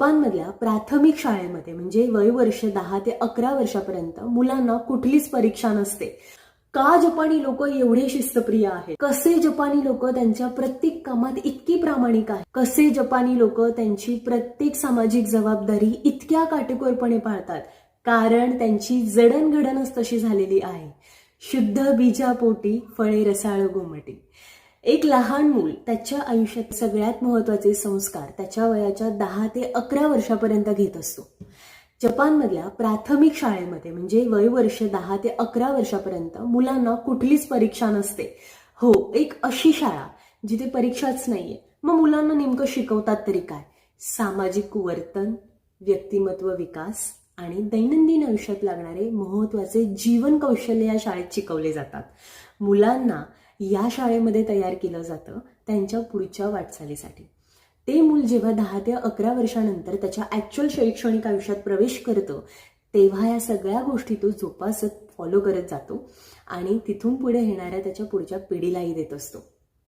जपानमधल्या प्राथमिक शाळेमध्ये म्हणजे वय वर्ष दहा ते अकरा वर्षापर्यंत मुलांना कुठलीच परीक्षा नसते. का जपानी लोक एवढे शिस्तप्रिय आहेत? कसे जपानी लोक त्यांच्या प्रत्येक कामात इतकी प्रामाणिक आहेत? कसे जपानी लोक त्यांची प्रत्येक सामाजिक जबाबदारी इतक्या काटेकोरपणे पाळतात? कारण त्यांची जडणघडणच तशी झालेली आहे. शुद्ध बीजापोटी फळे रसाळ गोमटी. एक लहान मूल त्याच्या आयुष्यात सगळ्यात महत्त्वाचे संस्कार त्याच्या वयाच्या दहा ते अकरा वर्षापर्यंत घेत असतो. जपानमधल्या प्राथमिक शाळेमध्ये म्हणजे वय वर्ष दहा ते अकरा वर्षापर्यंत मुलांना कुठलीच परीक्षा नसते. हो एक अशी शाळा जिथे परीक्षाच नाहीये. मग मुलांना नेमकं शिकवतात तरी काय? सामाजिक वर्तन व्यक्तिमत्व विकास आणि दैनंदिन आयुष्यात लागणारे महत्त्वाचे जीवन कौशल्य या शाळेत शिकवले जातात. मुलांना या शाळेमध्ये तयार केलं जातं त्यांच्या पुढच्या वाटचालीसाठी. ते मूल जेव्हा दहा ते अकरा वर्षानंतर त्याच्या ॲक्च्युअल शैक्षणिक आयुष्यात प्रवेश करतं तेव्हा या सगळ्या गोष्टी तो जोपासत फॉलो करत जातो आणि तिथून पुढे येणाऱ्या त्याच्या पुढच्या पिढीलाही देत असतो.